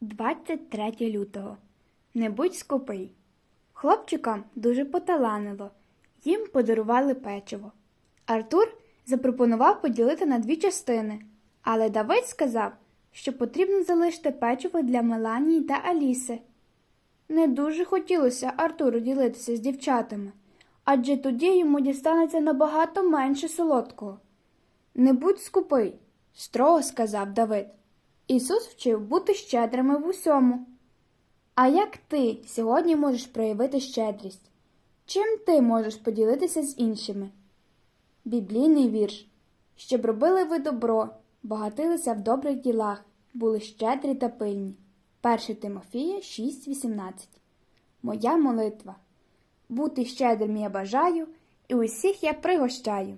23 лютого. Не будь скупий. Хлопчикам дуже поталанило. Їм подарували печиво. Артур запропонував поділити на дві частини, але Давид сказав, що потрібно залишити печиво для Меланії та Аліси. Не дуже хотілося Артуру ділитися з дівчатами, адже тоді йому дістанеться набагато менше солодкого. Не будь скупий, строго сказав Давид. Ісус вчив бути щедрими в усьому. А як ти сьогодні можеш проявити щедрість? Чим ти можеш поділитися з іншими? Біблійний вірш. Щоб робили ви добро, багатилися в добрих ділах, були щедрі та пильні. 1 Тимофія 6.18 Моя молитва. Бути щедрим я бажаю, і усіх я пригощаю.